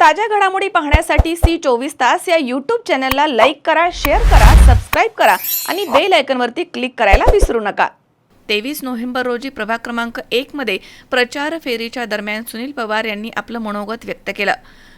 ताज्या घडामोडी पाहण्यासाठी सी चोवीस तास या यूट्यूब चॅनलला लाईक करा शेअर करा सबस्क्राईब करा आणि बेल आयकनवरती क्लिक करायला विसरू नका. तेवीस नोव्हेंबर रोजी प्रभाग क्रमांक एकमध्ये प्रचार फेरीच्या दरम्यान सुनील पवार यांनी आपलं मनोगत व्यक्त केलं.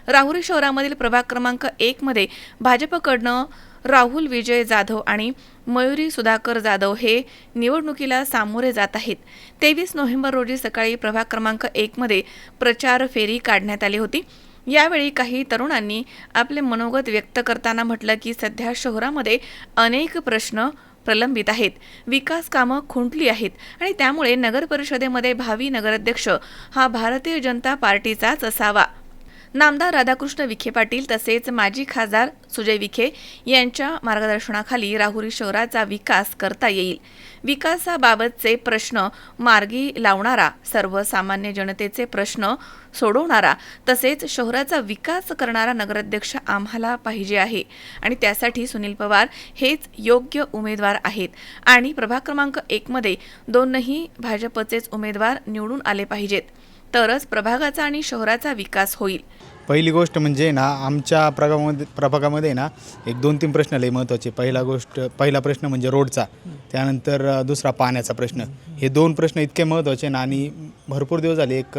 राहुरी शहरामधील प्रभाग क्रमांक एकमध्ये भाजपकडनं राहुल विजय जाधव आणि मयुरी सुधाकर जाधव हे निवडणुकीला सामोरे जात आहेत. तेवीस नोव्हेंबर रोजी सकाळी प्रभाग क्रमांक एकमध्ये प्रचार फेरी काढण्यात आली होती. यावेळी काही तरुणांनी आपले मनोगत व्यक्त करताना म्हटलं की सध्या शहरामध्ये अनेक प्रश्न प्रलंबित आहेत. विकास कामं खुंटली आहेत आणि त्यामुळे नगर परिषदेमध्ये भावी नगराध्यक्ष हा भारतीय जनता पार्टीचाच असावा. नामदार राधाकृष्ण विखे पाटील तसेच माजी खासदार सुजय विखे यांच्या मार्गदर्शनाखाली राहुरी शहराचा विकास करता येईल. विकासाबाबतचे प्रश्न मार्गी लावणारा सर्वसामान्य जनतेचे प्रश्न सोडवणारा तसेच शहराचा विकास करणारा नगराध्यक्ष आम्हाला पाहिजे आहे आणि त्यासाठी सुनील पवार हेच योग्य उमेदवार आहेत. आणि प्रभाग क्रमांक एकमध्ये दोनही भाजपचेच उमेदवार निवडून आले पाहिजेत. तरच प्रभागाचा आणि शहराचा विकास होईल. पहिली गोष्ट म्हणजे ना आमच्या प्रभागामध्ये प्रभागामध्ये ना एक दोन तीन प्रश्न लई महत्त्वाचे. पहिला गोष्ट पहिला प्रश्न म्हणजे रोडचा. त्यानंतर दुसरा पाण्याचा प्रश्न. हे दोन प्रश्न इतके महत्त्वाचे ना आणि भरपूर दिवस झाले. एक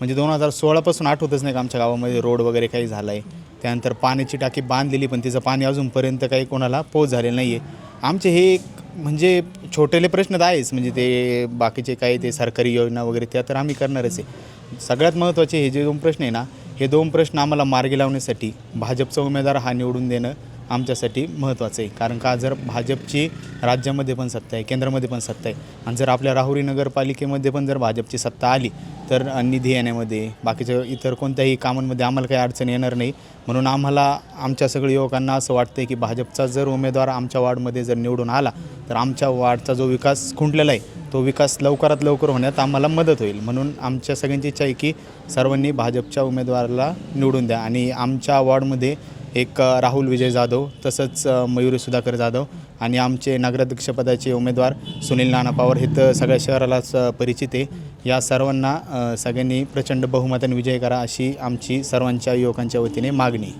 म्हणजे दोन हजार सोळापासून आठवतच नाही का आमच्या गावामध्ये रोड वगैरे काही झाला आहे त्यानंतर पाण्याची टाकी बांधलेली पण तिचं पाणी अजूनपर्यंत काही कोणाला पोच झालेलं नाही आहे आमचे हे म्हणजे छोटेले प्रश्न तर आहेच. म्हणजे ते बाकीचे काही ते सरकारी योजना वगैरे त्या तर आम्ही करणारच आहे. सगळ्यात महत्त्वाचे हे जे दोन प्रश्न आहे ना हे दोन प्रश्न आम्हाला मार्गी लावण्यासाठी भाजपचा उमेदवार हा निवडून देणं आमच्यासाठी महत्त्वाचं आहे. कारण का जर भाजपची राज्यामध्ये पण सत्ता आहे केंद्रामध्ये पण सत्ता आहे आणि जर आपल्या राहुरी नगरपालिकेमध्ये पण जर भाजपची सत्ता आली तर निधी येण्यामध्ये बाकीच्या इतर कोणत्याही कामांमध्ये आम्हाला काही अडचण येणार नाही. म्हणून आम्हाला आमच्या सगळ्या युवकांना असं वाटतं की भाजपचा जर उमेदवार आमच्या वार्डमध्ये जर निवडून आला तर आमच्या वार्डचा जो विकास खुंटलेला आहे तो विकास लवकरात लवकर होण्यात आम्हाला मदत होईल. म्हणून आमच्या सगळ्यांची इच्छा आहे की सर्वांनी भाजपच्या उमेदवाराला निवडून द्या आणि आमच्या वॉर्डमध्ये एक राहुल विजय जाधव तसंच अ, मयुरी सुधाकर जाधव आणि आमचे नगराध्यक्षपदाचे उमेदवार सुनील नाना पवार हे तर सगळ्या शहरालाच परिचित आहे. या सर्वांना सगळ्यांनी प्रचंड बहुमताने विजय करा अशी आमची सर्वांच्या युवकांच्या वतीने मागणी.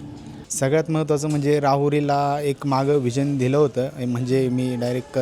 सगळ्यात महत्त्वाचं म्हणजे राहुरीला एक मागं विजन दिलं होतं. म्हणजे मी डायरेक्ट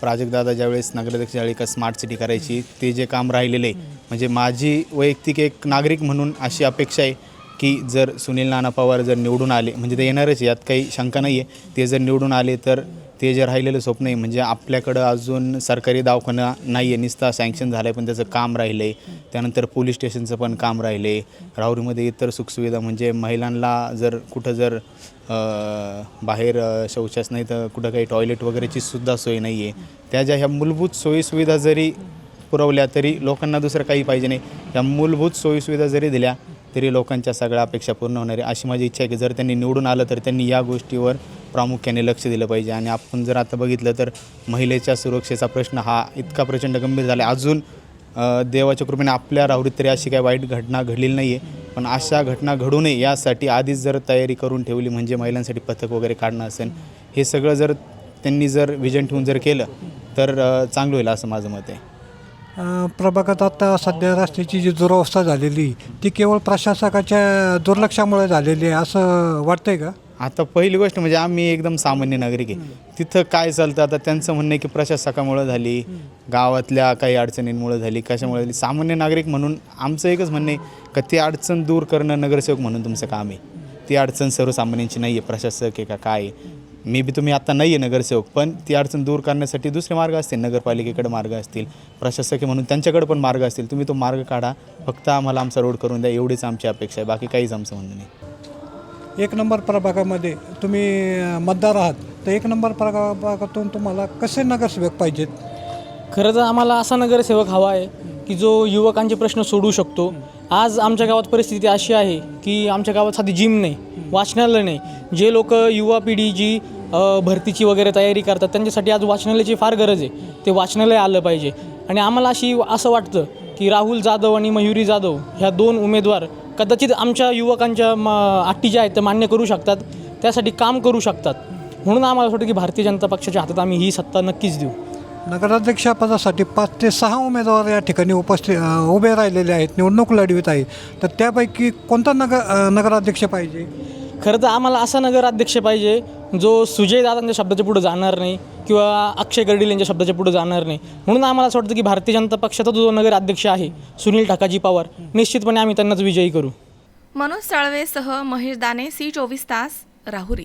प्राजक्तदादा ज्यावेळेस नगराध्यक्ष ज्यावेळी का स्मार्ट सिटी करायची ते जे काम राहिलेलं आहे म्हणजे माझी वैयक्तिक एक नागरिक म्हणून अशी अपेक्षा आहे. की जर सुनील नाना पवार जर निवडून आले म्हणजे ते येणारच यात काही शंका नाही आहे ते जर निवडून आले तर ते जे राहिलेलं स्वप्न आहे म्हणजे आपल्याकडं अजून सरकारी दवाखाना नाही आहे निस्ता सँक्शन झालं आहे पण त्याचं काम राहिलं आहे त्यानंतर पोलीस स्टेशनचं पण काम राहिलं आहे राहुरीमध्ये इतर सुखसुविधा म्हणजे महिलांना जर कुठं जर बाहेर शौचास नाही तर कुठं काही टॉयलेट वगैरेची सुद्धा सोय नाही आहे त्या ज्या ह्या मूलभूत सोयीसुविधा जरी पुरवल्या तरी लोकांना दुसरं काही पाहिजे नाही. या मूलभूत सोयीसुविधा जरी दिल्या तरी लोकांच्या सगळ्या अपेक्षा पूर्ण होणार आहे. अशी माझी इच्छा आहे की जर त्यांनी निवडून आलं तर त्यांनी या गोष्टीवर प्रामुख्याने लक्ष दिलं पाहिजे. आणि आपण जर आता बघितलं तर महिलेच्या सुरक्षेचा प्रश्न हा इतका प्रचंड गंभीर झाला आहे. अजून देवाच्या कृपेने आपल्या राहुरीत तरी अशी काही वाईट घटना घडलेली नाही आहे पण अशा घटना घडू नये यासाठी आधीच जर तयारी करून ठेवली म्हणजे महिलांसाठी पथक वगैरे काढणं असेल हे सगळं जर त्यांनी जर विजन ठेवून जर केलं तर चांगलं होईल असं माझं मत आहे. प्रभागात आता सध्या रस्त्याची जी दुरावस्था झालेली ती केवळ प्रशासकाच्या दुर्लक्षामुळे झालेली आहे असं वाटतंय का? आता पहिली गोष्ट म्हणजे आम्ही एकदम सामान्य नागरिक आहे. तिथं काय चालतं आता त्यांचं म्हणणं आहे की प्रशासकामुळं झाली गावातल्या काही अडचणींमुळे झाली कशामुळे झाली. सामान्य नागरिक म्हणून आमचं एकच म्हणणं आहे का ती अडचण दूर करणं नगरसेवक म्हणून तुमचं काम आहे. ती अडचण सर्वसामान्यांची नाही आहे प्रशासक आहे का काय मे बी तुम्ही आता नाही आहे नगरसेवक पण ती अडचण दूर करण्यासाठी दुसरे मार्ग असतील नगरपालिकेकडे मार्ग असतील प्रशासक आहे म्हणून त्यांच्याकडे पण मार्ग असतील. तुम्ही तो मार्ग काढा. फक्त आम्हाला आमचा रोड करून द्या. एवढीच आमची अपेक्षा आहे. बाकी काहीच आमचं म्हणणं नाही. एक नंबर प्रभागामध्ये तुम्ही मतदार आहात. तर एक नंबर प्रभागातून तुम्हाला कसे नगरसेवक पाहिजेत? खरं तर आम्हाला असा नगरसेवक हवा आहे की जो युवकांचे प्रश्न सोडवू शकतो. आज आमच्या गावात परिस्थिती अशी आहे की आमच्या गावात साधी जिम नाही वाचनालय नाही. जे लोक युवा पिढी जी भरतीची वगैरे तयारी करतात. त्यांच्यासाठी आज वाचनालयाची फार गरज आहे. ते वाचनालय आलं पाहिजे. आणि आम्हाला अशी असं वाटतं की राहुल जाधव आणि मयुरी जाधव ह्या दोन उमेदवार कदाचित आमच्या युवकांच्या म अटी ज्या आहेत त्या मान्य करू शकतात. त्यासाठी काम करू शकतात. म्हणून आम्हाला असं वाटतं की भारतीय जनता पक्षाच्या हातात आम्ही ही सत्ता नक्कीच देऊ. नगराध्यक्षपदासाठी पाच ते सहा उमेदवार या ठिकाणी उपस्थित उभे राहिलेले आहेत. निवडणूक लढवित आहेत. तर त्यापैकी कोणता नगर नगराध्यक्ष पाहिजे? खरं तर आम्हाला असा नगराध्यक्ष पाहिजे जो सुजय दादांच्या शब्दाच्या पुढे जाणार नाही किंवा अक्षय गर्डील यांच्या शब्दाच्या पुढे जाणार नाही. म्हणून आम्हाला असं वाटतं की भारतीय जनता पक्षाचा जो नगराध्यक्ष आहे सुनील ठाकाजी पवार निश्चितपणे आम्ही त्यांनाच विजयी करू. मनोज साळवेसह महेश दाने सी चोवीस तास राहुरी.